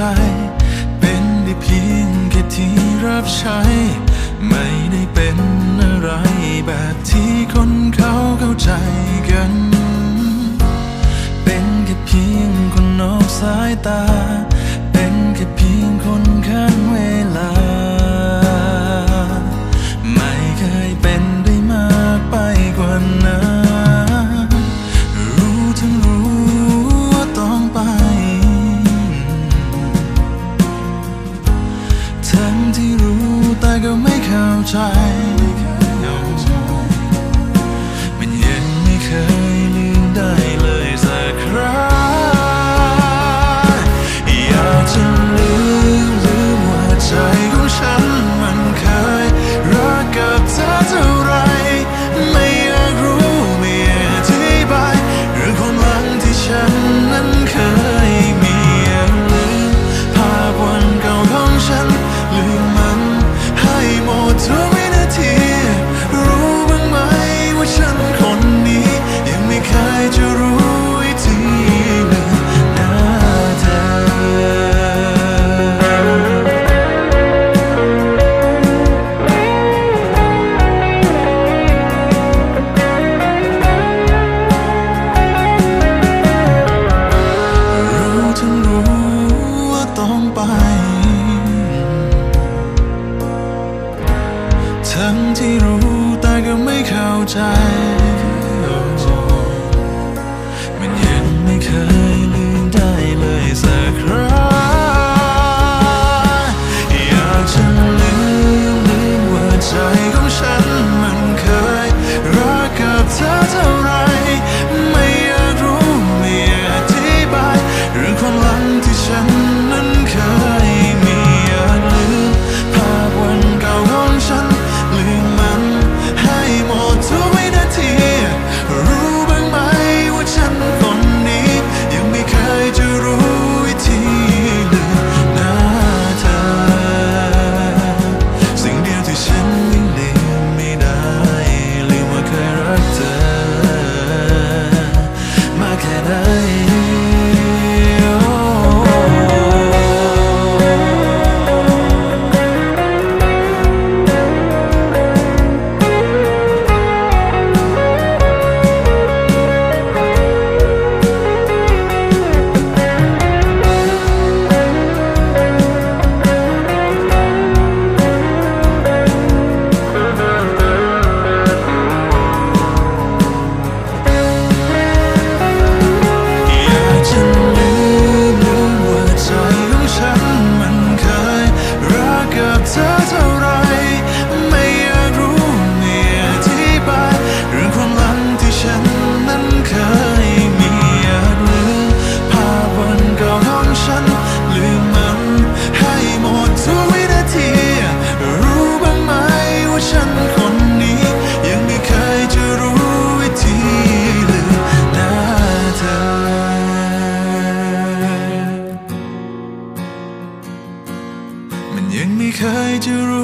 ใจเป็นได้เพียงแค่ที่รับใช้ ไม่ได้เป็นอะไรแบบที่คนเขาเข้าใจกัน เป็นแค่เพียงคนนอกสายตา ทั้งที่รู้แต่ก็ไม่เข้าใจ 债 찾아 to rule.